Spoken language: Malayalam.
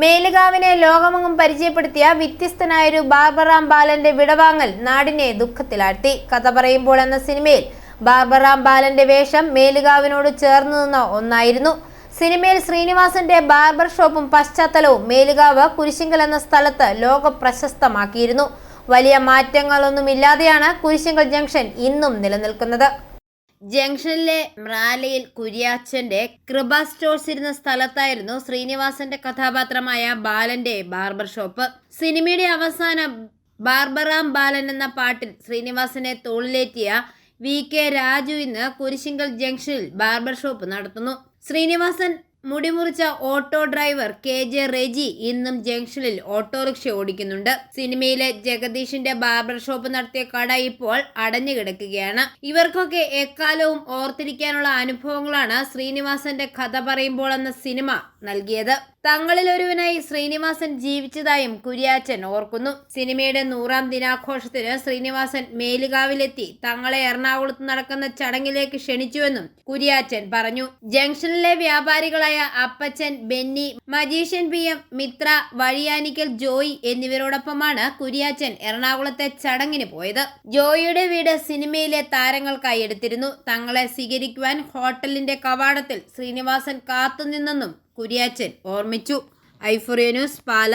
മേലുകാവിനെ ലോകമെങ്ങും പരിചയപ്പെടുത്തിയ വ്യത്യസ്തനായൊരു ബാബറാം ബാലന്റെ വിടവാങ്ങൽ നാടിനെ ദുഃഖത്തിലാഴ്ത്തി. കഥ പറയുമ്പോൾ എന്ന സിനിമയിൽ ബാബറാം ബാലന്റെ വേഷം മേലുകാവിനോട് ചേർന്നു നിന്ന ഒന്നായിരുന്നു. സിനിമയിൽ ശ്രീനിവാസന്റെ ബാർബർ ഷോപ്പും പശ്ചാത്തലവും മേലുകാവ് കുരിശിങ്കൽ എന്ന സ്ഥലത്ത് ലോക പ്രശസ്തമാക്കിയിരുന്നു വലിയ മാറ്റങ്ങളൊന്നുമില്ലാതെയാണ് കുരിശിങ്കൽ ജംഗ്ഷൻ ഇന്നും നിലനിൽക്കുന്നത്. ജംഗ്ഷനിലെ റാലിയിൽ കുര്യാച്ചന്റെ കൃപ സ്റ്റോഴ്സ് ഇരുന്ന സ്ഥലത്തായിരുന്നു ശ്രീനിവാസന്റെ കഥാപാത്രമായ ബാലന്റെ ബാർബർ ഷോപ്പ്. സിനിമയുടെ അവസാനം ബാർബറാം ബാലൻ എന്ന പാട്ടിൽ ശ്രീനിവാസനെ തോളിലേറ്റിയ വി കെ രാജു ഇന്ന് കുരിശിങ്കൽ ജംഗ്ഷനിൽ ബാർബർ ഷോപ്പ് നടത്തുന്നു. Sreenivasan മുടിമുറിച്ച auto driver K J Reji ഇന്നും ജംഗ്ഷനിൽ ഓട്ടോറിക്ഷ ഓടിക്കുന്നുണ്ട്. സിനിമയിലെ ജഗദീഷിന്റെ ബാർബർ ഷോപ്പ് നടത്തിയ കട ഇപ്പോൾ അടഞ്ഞു കിടക്കുകയാണ്. ഇവർക്കൊക്കെ എക്കാലവും ഓർത്തിരിക്കാനുള്ള അനുഭവങ്ങളാണ് ശ്രീനിവാസന്റെ കഥ പറയുമ്പോൾ എന്ന സിനിമ നൽകിയത്. തങ്ങളിൽ ഒരുവനായി ശ്രീനിവാസൻ ജീവിച്ചതായും കുര്യാച്ചൻ ഓർക്കുന്നു. സിനിമയുടെ നൂറാം ദിനാഘോഷത്തിന് ശ്രീനിവാസൻ മേലുകാവിലെത്തി തങ്ങളെ എറണാകുളത്ത് നടക്കുന്ന ചടങ്ങിലേക്ക് ക്ഷണിച്ചുവെന്നും കുര്യാച്ചൻ പറഞ്ഞു. ജംഗ്ഷനിലെ വ്യാപാരികളായ Appachan Benny magician P M Mithra Vazhiyanikkal Joy എന്നിവരോടൊപ്പമാണ് Kuriachan എറണാകുളത്തെ ചടങ്ങിന് പോയത്. ജോയിയുടെ വീട് സിനിമയിലെ താരങ്ങൾക്കായി എടുത്തിരുന്നു. തങ്ങളെ സ്വീകരിക്കുവാൻ ഹോട്ടലിന്റെ കവാടത്തിൽ ശ്രീനിവാസൻ കാത്തുനിന്നെന്നും കുര്യാച്ചൻ. ഓർമ്മിച്ചു. ഐഫോറിയ പാല.